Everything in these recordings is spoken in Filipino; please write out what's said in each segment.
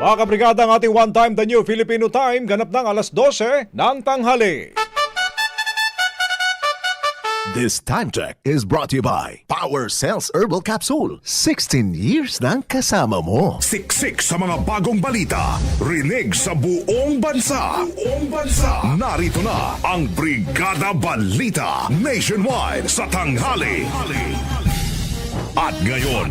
Mga kabrigada ang ating One Time The New Filipino Time ganap ng alas 12 ng tanghali. This time check is brought to you by Power Cells Herbal Capsule. 16 years ng kasama mo. Siksik sa mga bagong balita. Rinig sa buong bansa. Buong bansa. Narito na ang Brigada Balita Nationwide sa tanghali. At ngayon,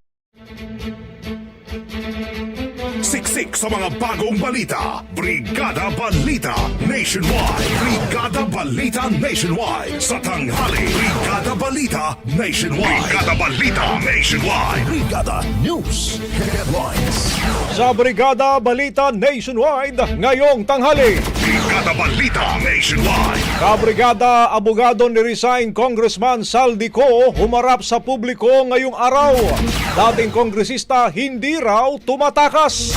Siksik sa mga bagong balita. Brigada Balita Nationwide. Brigada Balita Nationwide. Sa tanghali. Brigada Balita Nationwide. Brigada Balita Nationwide. Brigada News Headlines. Sa Brigada Balita Nationwide ngayong tanghali. Brigada Balita Nationwide. Kabrigada abogado ni resign Congressman Saldico humarap sa publiko ngayong araw. Dating kongresista hindi raw tumatakas.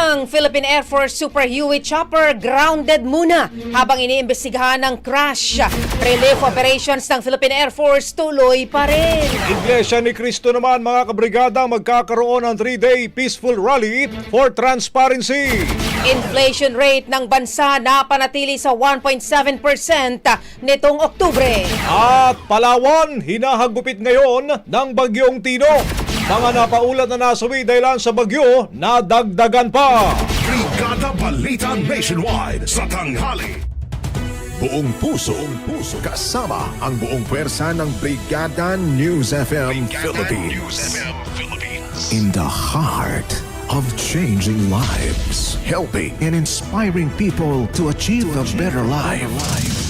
Ang Philippine Air Force Super Huey Chopper grounded muna habang iniimbestigahan ng crash. Relief operations ng Philippine Air Force tuloy pa rin. Iglesia ni Cristo naman mga kabrigada magkakaroon ng 3-day peaceful rally for transparency. Inflation rate ng bansa napanatili sa 1.7% nitong Oktubre. At Palawan, hinahagupit ngayon ng Bagyong Tino. Mga napaulat na nasawi dahilan sa bagyo, nadagdagan pa. Brigada Balita Nationwide. Sa tanghali. Buong puso, buong puso, kasama ang buong pwersa ng Brigada News FM Philippines. In the heart of changing lives, helping and inspiring people to achieve a better life.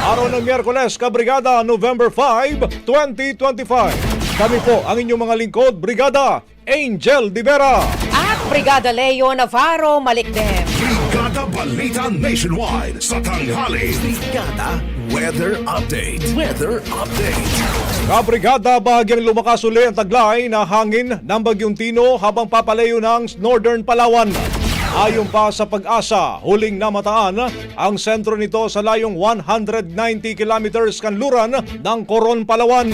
Araw ng Miyerkules, Kabrigada, November 5, 2025. Kami po ang inyong mga lingkod, Brigada Angel Divera. At Brigada Leo Navarro Malikdem. Brigada Balita Nationwide. Sa tanghali. Brigada Weather Update. Weather Update. Kabrigada, bahagyang lumakas uli ang taglay na hangin ng Bagyong Tino habang papalayo ng Northern Palawan. Ayon pa sa pag-asa, huling namataan ang sentro nito sa layong 190 kilometers kanluran ng Coron, Palawan.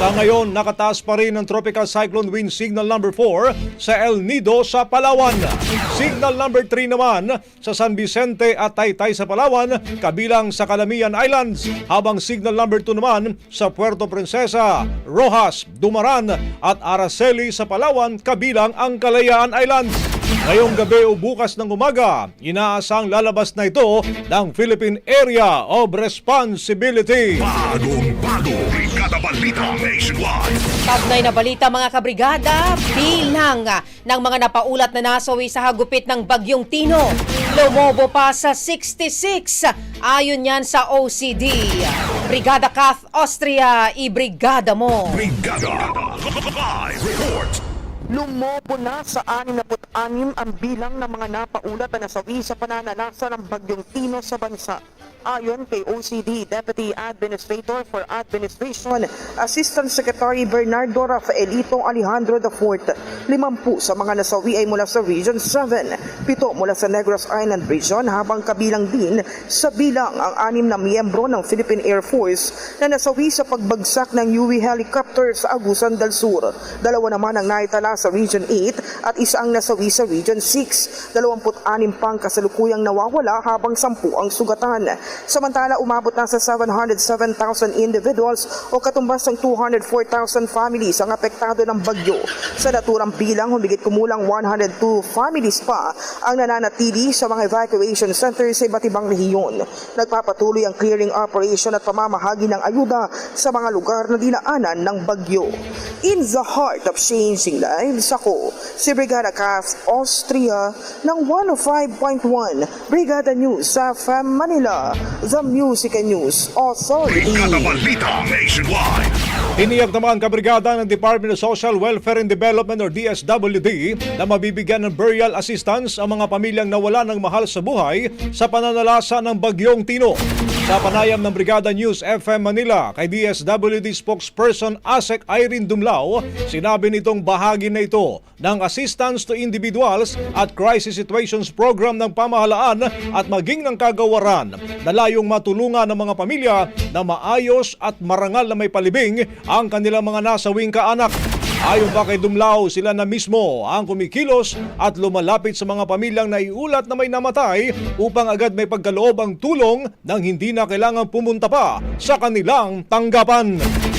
Sa ngayon, nakataas pa rin ang Tropical Cyclone Wind Signal number 4 sa El Nido sa Palawan. Signal number 3 naman sa San Vicente at Taytay sa Palawan, kabilang sa Calamian Islands, habang signal number 2 naman sa Puerto Princesa, Rojas, Dumaran at Araceli sa Palawan, kabilang ang Kalayaan Islands. Ngayong gabi o bukas ng umaga, inaasang lalabas na ito ng Philippine Area of Responsibility. Bagong bago, Brigada Balita Nationwide. Tagnay na balita mga kabrigada, bilang ng mga napaulat na nasawi sa hagupit ng Bagyong Tino. Lumobo pa sa 66 ayon yan sa OCD. Brigada Kath Austria, i-brigada mo. Brigada Live Report. Lumobo na sa 66 ang bilang ng mga napaulat na nasawi sa pananalasa ng bagyong Tino sa bansa. Ayon kay OCD Deputy Administrator for Administration, Assistant Secretary Bernardo Rafaelito Alejandro IV, limampu sa mga nasawi ay mula sa Region 7, pito mula sa Negros Island Region habang kabilang din sa bilang ang anim na miyembro ng Philippine Air Force na nasawi sa pagbagsak ng UE helicopter sa Agusan del Sur. Dalawa naman ang naitala sa Region 8 at isa ang nasawi sa Region 6. 26 pang kasalukuyang nawawala habang 10 ang sugatan. Samantala, umabot na sa 707,000 individuals o katumbas ng 204,000 families ang apektado ng bagyo. Sa naturang bilang, humigit kumulang 102 families pa ang nananatili sa mga evacuation centers sa iba't ibang rehiyon. Nagpapatuloy ang clearing operation at pamamahagi ng ayuda sa mga lugar na dinaanan ng bagyo. In the heart of changing lives, ako, si Brigada Kath Austria ng 105.1 Brigada News sa FM Manila, the Music and News Authority. Brigada Balita Nationwide. Tiniyak naman kabrigada ng Department of Social Welfare and Development or DSWD na mabibigyan ng burial assistance ang mga pamilyang nawala ng mahal sa buhay sa pananalasa ng Bagyong Tino. Sa panayam ng Brigada News FM Manila kay DSWD spokesperson ASEC Irene Dumlao, sinabi nitong bahagi na ito ng Assistance to Individuals at Crisis Situations Program ng pamahalaan at maging ng kagawaran na layong matulungan ng mga pamilya na maayos at marangal na may palibing ang kanilang mga nasawing kaanak. Ayon pa kay Dumlao, sila na mismo ang kumikilos at lumalapit sa mga pamilyang naiulat na may namatay upang agad may pagkaloob ang tulong nang hindi na kailangan pumunta pa sa kanilang tanggapan.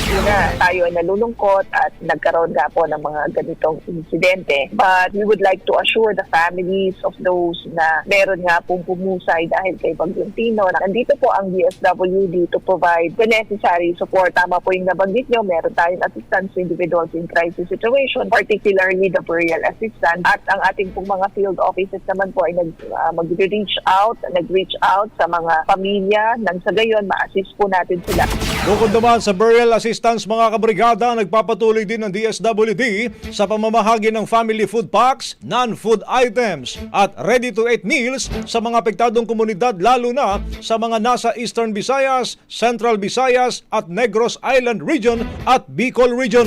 Na, tayo ay nalulungkot at nagkaroon nga po ng mga ganitong insidente. But we would like to assure the families of those na meron nga pong pumusay dahil kay Bagyong Tino. na Nandito po ang DSWD to provide the necessary support. Tama po yung nabanggit nyo, meron tayong assistance to individuals in crisis situation, particularly the burial assistance. At ang ating pong mga field offices naman po ay nag, uh, mag-reach out, nag-reach out sa mga pamilya nang sa gayon ma-assist po natin sila. Bukod naman sa burial assistance mga kabrigada, nagpapatuloy din ng DSWD sa pamamahagi ng family food packs, non-food items at ready-to-eat meals sa mga apektadong komunidad lalo na sa mga nasa Eastern Visayas, Central Visayas at Negros Island Region at Bicol Region.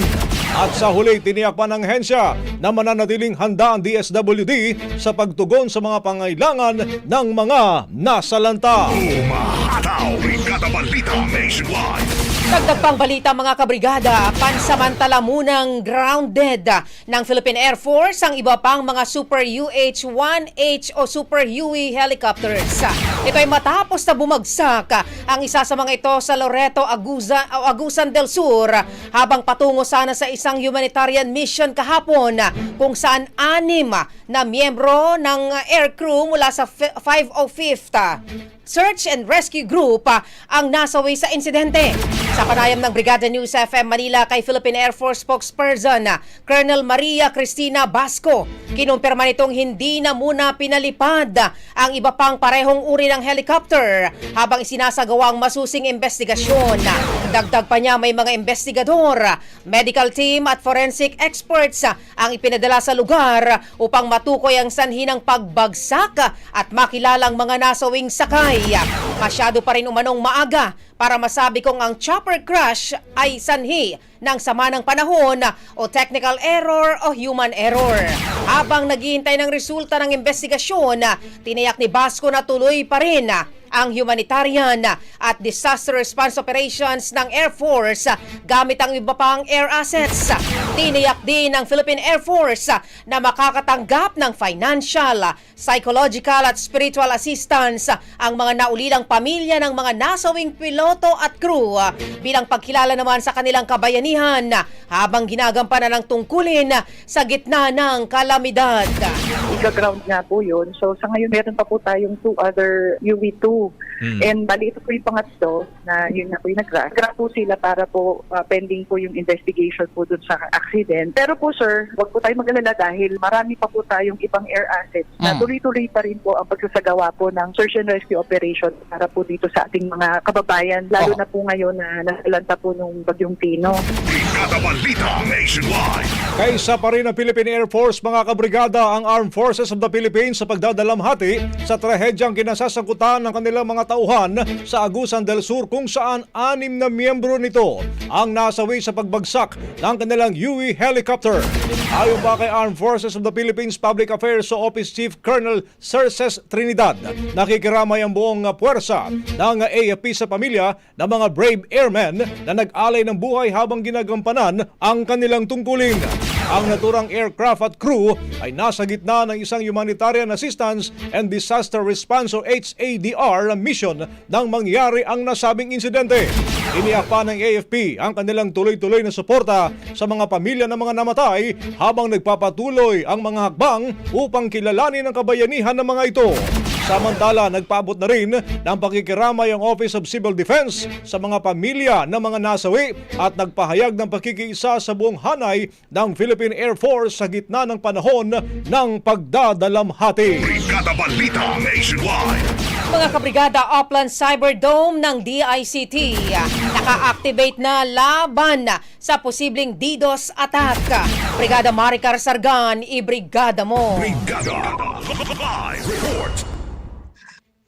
At sa huli, tiniyak pa ng hensya na mananatiling handa ang DSWD sa pagtugon sa mga pangailangan ng mga nasalanta. Umahataw, Brigada Balita Nationwide. Dagdag pang balita mga kabrigada, pansamantala munang grounded ng Philippine Air Force ang iba pang mga Super UH-1H o Super Huey helicopters. Ito ay matapos na bumagsak ang isa sa mga ito sa Loreto, Agusan, o Agusan del Sur habang patungo sana sa isang humanitarian mission kahapon kung saan anim na miyembro ng aircrew mula sa 505th Search and Rescue Group ah, ang nasawi sa insidente. Sa panayam ng Brigada News FM Manila kay Philippine Air Force spokesperson ah, Colonel Maria Cristina Basco, kinumpirma nitong hindi na muna pinalipad ah, ang iba pang parehong uri ng helicopter habang isinasagawa ang masusing investigasyon. Dagdag pa niya may mga investigador, medical team at forensic experts ang ipinadala sa lugar upang matukoy ang sanhi ng pagbagsak at makilalang mga nasawing sakay. Masyado pa rin umanong maaga para masabi kong ang chopper crash ay sanhi ng sama ng panahon o technical error o human error. Habang naghihintay ng resulta ng investigasyon, tiniyak ni Basco na tuloy pa rin ang humanitarian at disaster response operations ng Air Force gamit ang iba pang air assets. Tiniyak din ng Philippine Air Force na makakatanggap ng financial, psychological at spiritual assistance ang mga naulilang pamilya ng mga nasawing piloto at crew bilang pagkilala naman sa kanilang kabayanihan habang ginagampanan ng tungkulin sa gitna ng kalamidad. Giga-ground nga po yun. So sa ngayon meron pa po tayong two other UV2. And bali ito po yung pangatlo na yun nga po yung nag-crash. Crash po sila para po uh, pending po yung investigation po dun sa accident. Pero po sir, wag po tayo mag-alala dahil marami pa po tayong ibang air assets na tuloy-tuloy pa rin po ang pagsasagawa po ng search and rescue operation para po dito sa ating mga kababayan, lalo na po ngayon na nasalanta po nung bagyong Tino. Brigada Balita Nationwide. Kaisa pa rin ang Philippine Air Force mga kabrigada ang Armed Forces of the Philippines sa pagdadalamhati sa trahedyang kinasasangkutan ng kanilang mga tauhan sa Agusan del Sur kung saan anim na miyembro nito ang nasawi sa pagbagsak ng kanilang UE helicopter. Ayon pa kay Armed Forces of the Philippines Public Affairs sa Office Chief Colonel Cerces Trinidad, nakikiramay ang buong puwersa ng AFP sa pamilya ng mga brave airmen na nag-alay ng buhay habang ginagampanan ang kanilang tungkulin. Ang naturang aircraft at crew ay nasa gitna ng isang humanitarian assistance and disaster response o HADR mission nang mangyari ang nasabing insidente. Iniyak pa ng AFP ang kanilang tuloy-tuloy na suporta sa mga pamilya ng mga namatay habang nagpapatuloy ang mga hakbang upang kilalanin ang kabayanihan ng mga ito. Samantala, nagpaabot na rin ng pakikiramay ang Office of Civil Defense sa mga pamilya ng mga nasawi at nagpahayag ng pakikiisa sa buong hanay ng Philippine Air Force sa gitna ng panahon ng pagdadalamhati. Brigada Balita Nationwide. Mga kabrigada, Upland Cyberdome ng DICT naka-activate na laban sa posibleng DDoS attack. Brigada Maricar Sargan, i-brigada mo. Brigada Live Report.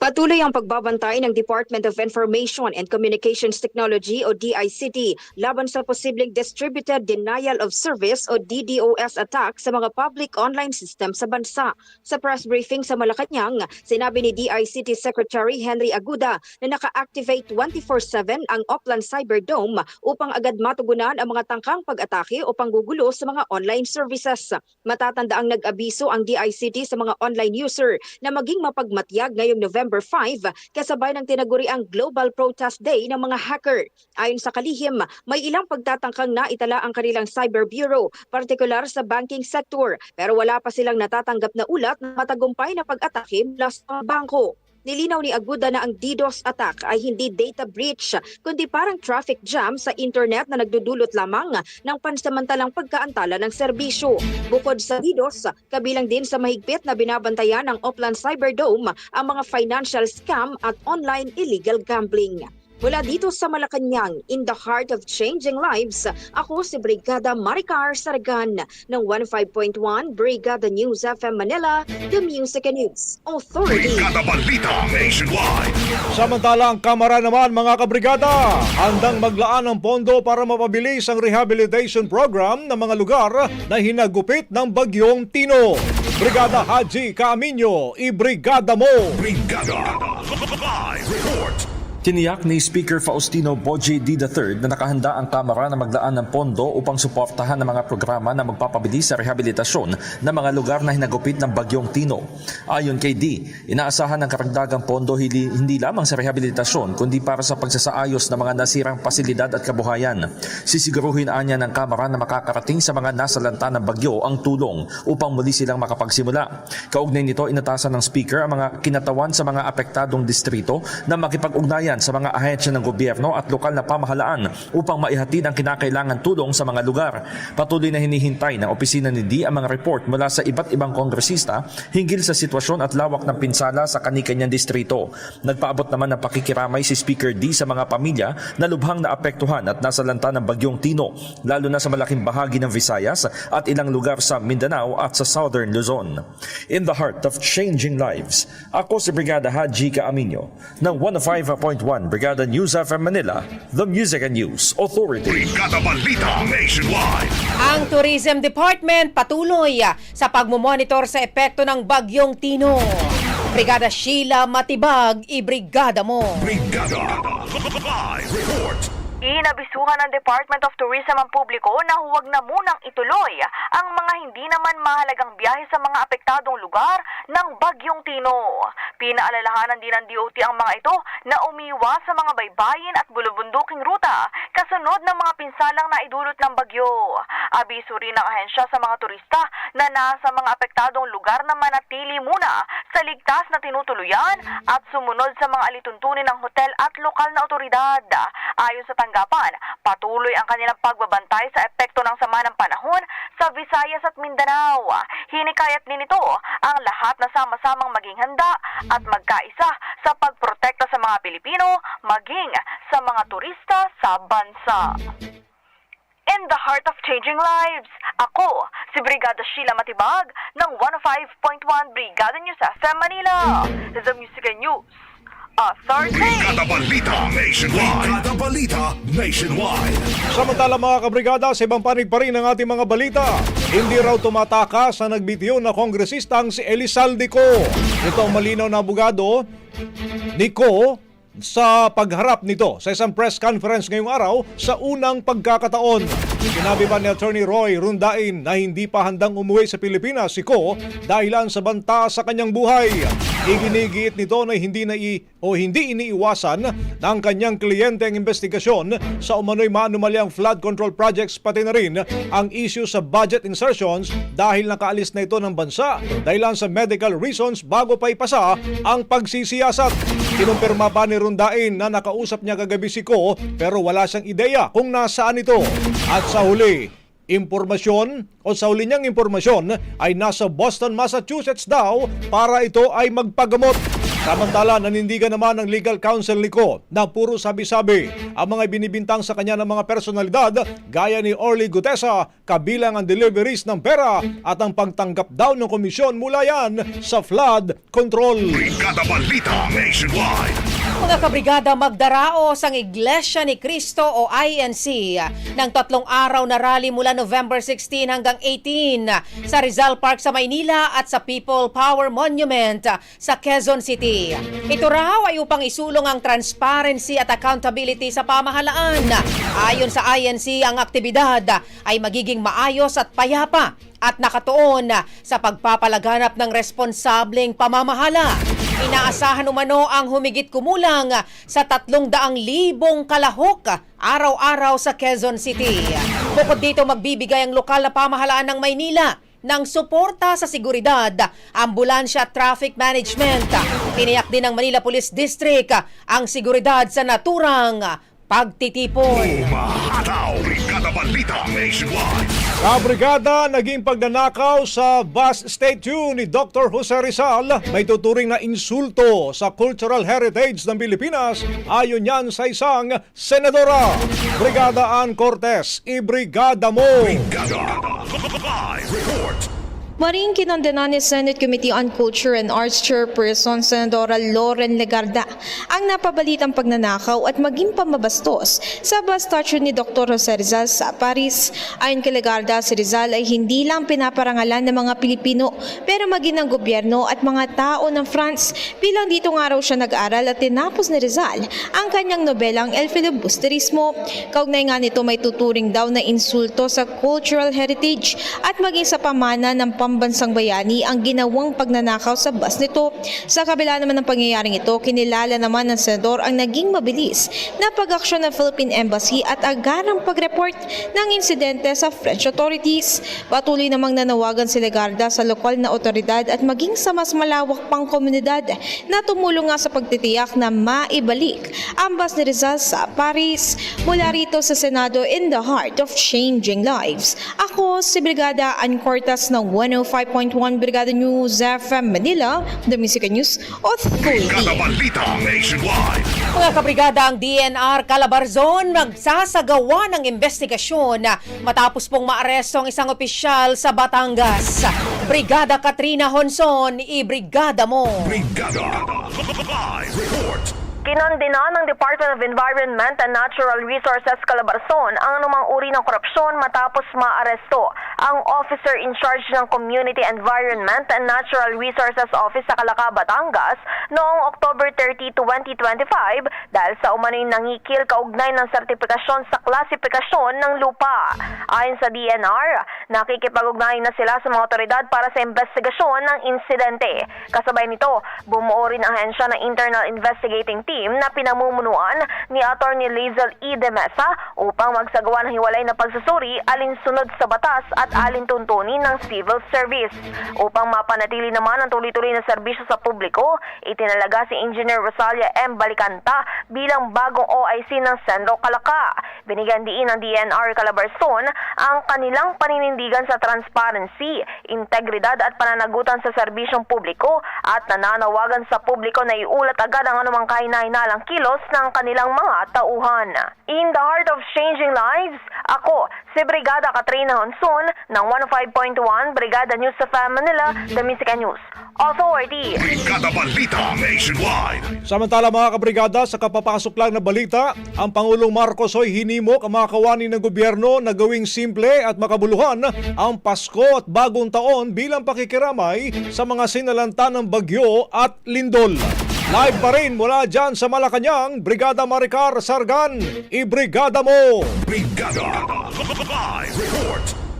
Patuloy ang pagbabantay ng Department of Information and Communications Technology o DICT laban sa posibleng Distributed Denial of Service o DDoS attack sa mga public online system sa bansa. Sa press briefing sa Malacanang, sinabi ni DICT Secretary Henry Aguda na naka-activate 24-7 ang Oplan Cyberdome upang agad matugunan ang mga tangkang pag-atake o panggugulo sa mga online services. Matatanda ang nag-abiso ang DICT sa mga online user na maging mapagmatyag ngayong November 5 kasabay ng tinaguriang Global Protest Day ng mga hacker. Ayon sa kalihim, may ilang pagtatangkang na itala ang kanilang cyber bureau, partikular sa banking sector, pero wala pa silang natatanggap na ulat na matagumpay na pag-atake mula sa bangko. Nilinaw ni Aguda na ang DDoS attack ay hindi data breach, kundi parang traffic jam sa internet na nagdudulot lamang ng pansamantalang pagkaantala ng serbisyo. Bukod sa DDoS, kabilang din sa mahigpit na binabantayan ng Oplan Cyberdome ang mga financial scam at online illegal gambling. Mula dito sa Malacanang, in the heart of changing lives, ako si Brigada Maricar Saragan ng 15.1 Brigada News FM Manila, The Music and News Authority. Brigada Balita Nationwide. Samantala ang Kamara naman mga kabrigada, handang maglaan ng pondo para mapabilis ang rehabilitation program ng mga lugar na hinagupit ng bagyong Tino. Brigada Haji Camino, i-brigada mo! Brigada. Tiniyak ni Speaker Faustino Boji D. III na nakahanda ang Kamara na maglaan ng pondo upang suportahan ang mga programa na magpapabilis sa rehabilitasyon ng mga lugar na hinagupit ng Bagyong Tino. Ayon kay D, inaasahan ng karagdagang pondo hindi lamang sa rehabilitasyon kundi para sa pagsasaayos ng mga nasirang pasilidad at kabuhayan. Sisiguruhin anya ng Kamara na makakarating sa mga nasalanta ng bagyo ang tulong upang muli silang makapagsimula. Kaugnay nito, inatasan ng Speaker ang mga kinatawan sa mga apektadong distrito na makipag-ugnayan sa mga ahensya ng gobyerno at lokal na pamahalaan upang maihatid ang kinakailangan tulong sa mga lugar. Patuloy na hinihintay ng opisina ni D ang mga report mula sa iba't ibang kongresista hinggil sa sitwasyon at lawak ng pinsala sa kanikanyang distrito. Nagpaabot naman ng pakikiramay si Speaker D sa mga pamilya na lubhang naapektuhan at nasalanta ng bagyong Tino, lalo na sa malaking bahagi ng Visayas at ilang lugar sa Mindanao at sa Southern Luzon. In the heart of changing lives, ako si Brigada Haji Kaaminyo ng 105.1 Brigada News FM Manila, The Music and News Authority. Brigada Balita Nationwide. Ang Tourism Department patuloy ah, sa pagmumonitor sa epekto ng bagyong Tino. Brigada Sheila Matibag, i-brigada mo. Brigada Live Report. Inabisuhan ng Department of Tourism ang publiko na huwag na munang ituloy ang mga hindi naman mahalagang biyahe sa mga apektadong lugar ng Bagyong Tino. Pinaalalahanan din ng DOT ang mga ito na umiwas sa mga baybayin at bulubunduking ruta kasunod ng mga pinsalang naidulot ng bagyo. Abiso rin ng ahensya sa mga turista na nasa mga apektadong lugar na manatili muna sa ligtas na tinutuluyan at sumunod sa mga alituntunin ng hotel at lokal na otoridad. Ayon sa tanggapan, patuloy ang kanilang pagbabantay sa epekto ng sama ng panahon sa Visayas at Mindanao. Hinikayat din ito ang lahat na sama-samang maging handa at magkaisa sa pagprotekta sa mga Pilipino maging sa mga turista sa bansa. In the heart of changing lives, ako si Brigada Sheila Matibag ng 105.1 Brigada News FM Manila. The Music News Authority. Brigada Balita Nationwide. Brigada Balita Nationwide. Samantala mga kabrigada, sa ibang panig pa rin ang ating mga balita. Hindi raw tumatakas sa nagbitiyo na kongresistang si Elizalde Co. Ito ang malinaw na abogado ni Co sa pagharap nito sa isang press conference ngayong araw sa unang pagkakataon. Sinabi pa ni Attorney Roy Rundain na hindi pa handang umuwi sa Pilipinas si Ko dahilan sa banta sa kanyang buhay. Iginigiit nito na hindi na i, o hindi iniiwasan ng kanyang kliyente ang investigasyon sa umano'y maanumalyang flood control projects pati na rin ang issue sa budget insertions dahil nakaalis na ito ng bansa dahilan sa medical reasons bago pa ipasa ang pagsisiyasat. Kinumpirma pa ni Rundain na nakausap niya kagabi si Ko pero wala siyang ideya kung nasaan ito. At sa huli, impormasyon o sa huli niyang impormasyon ay nasa Boston, Massachusetts daw para ito ay magpagamot. Samantala, nanindigan naman ng legal counsel ni Ko na puro sabi-sabi ang mga binibintang sa kanya ng mga personalidad gaya ni Orly Gutesa kabilang ang deliveries ng pera at ang pagtanggap daw ng komisyon mula yan sa flood control. Brigada Balita Nationwide. Mga kabrigada, magdaraos ang Iglesia ni Cristo o INC ng tatlong araw na rally mula November 16 hanggang 18 sa Rizal Park sa Maynila at sa People Power Monument sa Quezon City. Ito raw ay upang isulong ang transparency at accountability sa pamahalaan. Ayon sa INC, ang aktibidad ay magiging maayos at payapa at nakatuon sa pagpapalaganap ng responsableng pamamahala. Inaasahan umano ang humigit kumulang sa tatlong daang libong kalahok araw-araw sa Quezon City. Bukod dito magbibigay ang lokal na pamahalaan ng Maynila ng suporta sa seguridad, ambulansya at traffic management. Tiniyak din ng Manila Police District ang seguridad sa naturang pagtitipon. Umahataw. Brigada Balita Nationwide. Kabrigada, naging pagnanakaw sa bus statue ni Dr. Jose Rizal may tuturing na insulto sa cultural heritage ng Pilipinas ayon yan sa isang senadora. Brigada Ann Cortez, ibrigada mo! Brigada. Live report. Maring kinondena ni Senate Committee on Culture and Arts Chairperson Senadora Lauren Legarda ang napabalitang pagnanakaw at maging pamabastos sa bus statue ni Dr. Jose Rizal sa Paris. Ayon kay Legarda, si Rizal ay hindi lang pinaparangalan ng mga Pilipino pero maging ng gobyerno at mga tao ng France. Bilang dito nga raw siya nag-aral at tinapos ni Rizal ang kanyang nobelang El Filibusterismo. Kaugnay nga nito may tuturing daw na insulto sa cultural heritage at maging sa pamana ng pambansang bayani ang ginawang pagnanakaw sa bus nito. Sa kabila naman ng pangyayaring ito, kinilala naman ng senador ang naging mabilis na pag-aksyon ng Philippine Embassy at agarang pag-report ng insidente sa French authorities. Patuloy namang nanawagan si Legarda sa lokal na otoridad at maging sa mas malawak pang komunidad na tumulong nga sa pagtitiyak na maibalik ang bus ni Rizal sa Paris. Mula rito sa Senado in the heart of changing lives. Ako si Brigada Ann Cortas ng 105.1 Brigada News FM Manila, The Music News Authority. Brigada Balita Nationwide. Mga kabrigada, ang DNR Calabarzon magsasagawa ng investigasyon matapos pong maaresto ang isang opisyal sa Batangas. Brigada Katrina Honson, i-brigada mo. Brigada. Live report. Kinondena ng Department of Environment and Natural Resources Calabarzon ang anumang uri ng korupsyon matapos maaresto ang officer in charge ng Community Environment and Natural Resources Office sa Calaca, Batangas noong October 30, 2025 dahil sa umano'y nangikil kaugnay ng sertifikasyon sa klasifikasyon ng lupa. Ayon sa DNR, nakikipag-ugnayan na sila sa mga otoridad para sa investigasyon ng insidente. Kasabay nito, bumuo rin ang ahensya ng Internal Investigating Team na pinamumunuan ni Attorney Lizel E. De Mesa upang magsagawa ng hiwalay na pagsusuri alinsunod sa batas at alintuntunin ng civil service. Upang mapanatili naman ang tuloy-tuloy na serbisyo sa publiko, itinalaga si Engineer Rosalia M. Balicanta bilang bagong OIC ng Sendro Calaca. Binigyan diin ng DNR Calabarzon ang kanilang paninindigan sa transparency, integridad at pananagutan sa serbisyong publiko at nananawagan sa publiko na iulat agad ang anumang kahinahinalang kilos ng kanilang mga tauhan. In the heart of changing lives, ako, si Brigada Katrina Honson ng 105.1 Brigada News sa Manila, The Music News Authority. Brigada Balita Nationwide. Samantala mga kabrigada, sa kapapasok lang na balita, ang Pangulong Marcos ay hinimok ang mga kawani ng gobyerno na gawing simple at makabuluhan ang Pasko at Bagong Taon bilang pakikiramay sa mga sinalanta ng bagyo at lindol. Live pa rin mula dyan sa Malacanang, Brigada Maricar Sargan, ibrigada mo! Brigada. Live report.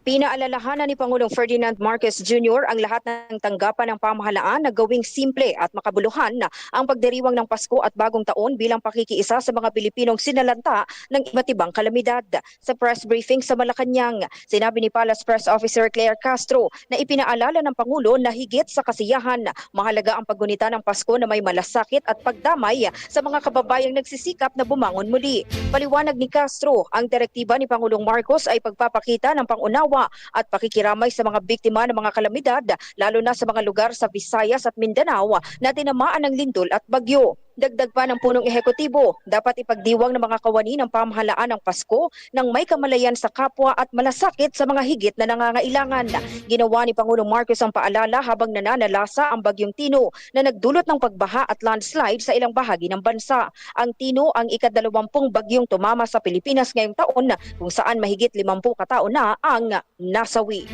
Pinaalalahanan ni Pangulong Ferdinand Marcos Jr. ang lahat ng tanggapan ng pamahalaan na gawing simple at makabuluhan na ang pagdiriwang ng Pasko at Bagong Taon bilang pakikiisa sa mga Pilipinong sinalanta ng iba't ibang kalamidad. Sa press briefing sa Malacanang, sinabi ni Palace Press Officer Claire Castro na ipinaalala ng Pangulo na higit sa kasiyahan, mahalaga ang paggunita ng Pasko na may malasakit at pagdamay sa mga kababayang nagsisikap na bumangon muli. Paliwanag ni Castro, ang direktiba ni Pangulong Marcos ay pagpapakita ng pangunawa at pakikiramay sa mga biktima ng mga kalamidad, lalo na sa mga lugar sa Visayas at Mindanao na tinamaan ng lindol at bagyo. Dagdag pa ng punong ehekutibo, dapat ipagdiwang ng mga kawani ng pamahalaan ng Pasko ng may kamalayan sa kapwa at malasakit sa mga higit na nangangailangan. Ginawa ni Pangulong Marcos ang paalala habang nananalasa ang bagyong Tino na nagdulot ng pagbaha at landslide sa ilang bahagi ng bansa. Ang Tino ang ikadalawampung bagyong tumama sa Pilipinas ngayong taon kung saan mahigit 50 katao na ang nasawi.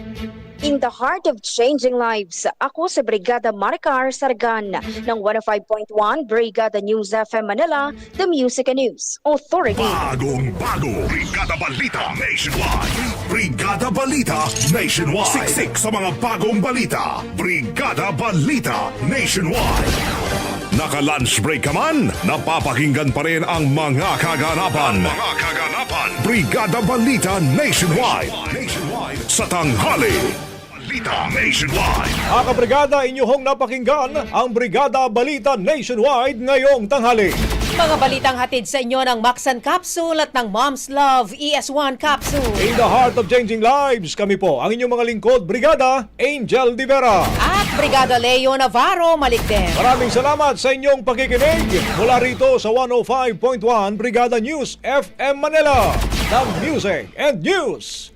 In the heart of changing lives, ako si Brigada Maricar Sargan ng 105.1 Brigada News FM Manila, The Music and News Authority. Bagong bago. Brigada Balita Nationwide. Brigada Balita Nationwide. Siksik sa mga bagong balita. Brigada Balita Nationwide. Naka-lunch break ka man, napapakinggan pa rin ang mga kaganapan. mga kaganapan. Brigada Balita Nationwide. Nationwide. Sa tanghali. Balita Nationwide. Mga kabrigada, inyong napakinggan ang Brigada Balita Nationwide ngayong tanghali. Mga balitang hatid sa inyo ng Maxan Capsule at ng Mom's Love ES1 Capsule. In the heart of changing lives, kami po ang inyong mga lingkod, Brigada Angel Di Vera. At Brigada Leo Navarro Malikden. Maraming salamat sa inyong pakikinig mula rito sa 105.1 Brigada News FM Manila ng Music and News